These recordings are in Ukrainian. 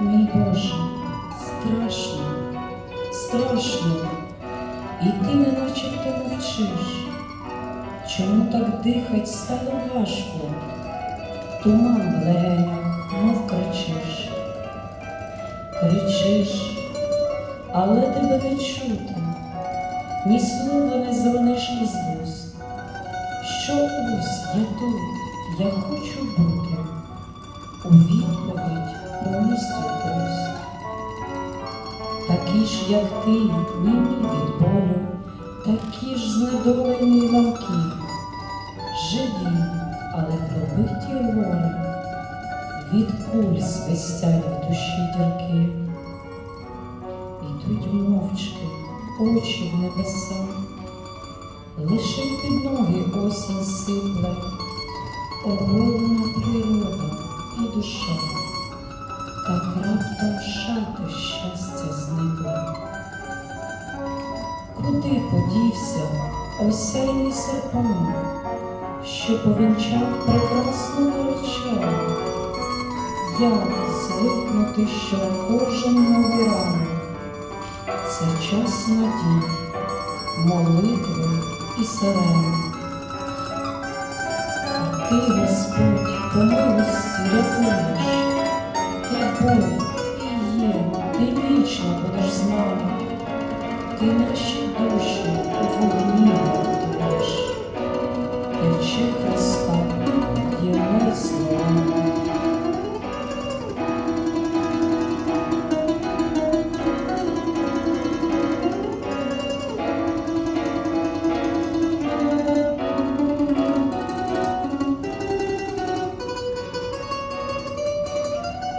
Мій Боже, страшно, страшно, і ти неначе ти мовчиш. Чому так дихать стало важко? Туман в легенях, мов кричиш, кричиш, але тебе не чути, ні слова не зрониш із вуст. Що ось я тут, я хочу бути, у відповідь Такі ж, як ти, німі від болю, такі ж знедолені ламкі, живі, але пробиті волі, від куль свистять в душі дірки. Йдуть мовчки, очі в небеса, лише під ноги осінь сипле, оголена природа і душа, так раптом шати щастя зникла. Куди подівся осяйний серпанок, що повінчав прекрасну наречену? Як звикнути, що кожен новий ранок це час надій, молитви і сирени. А ти, Господь, по милості рятуєш, був і є, ти вічно будеш з нами, ти наші душі у вогні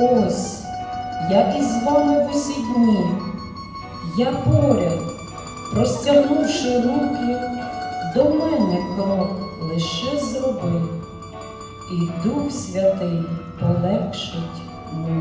Ось я із вами в усі дні, я поряд, простягнувши руки, до мене крок лише зроби, і Дух Святий полегшить муки.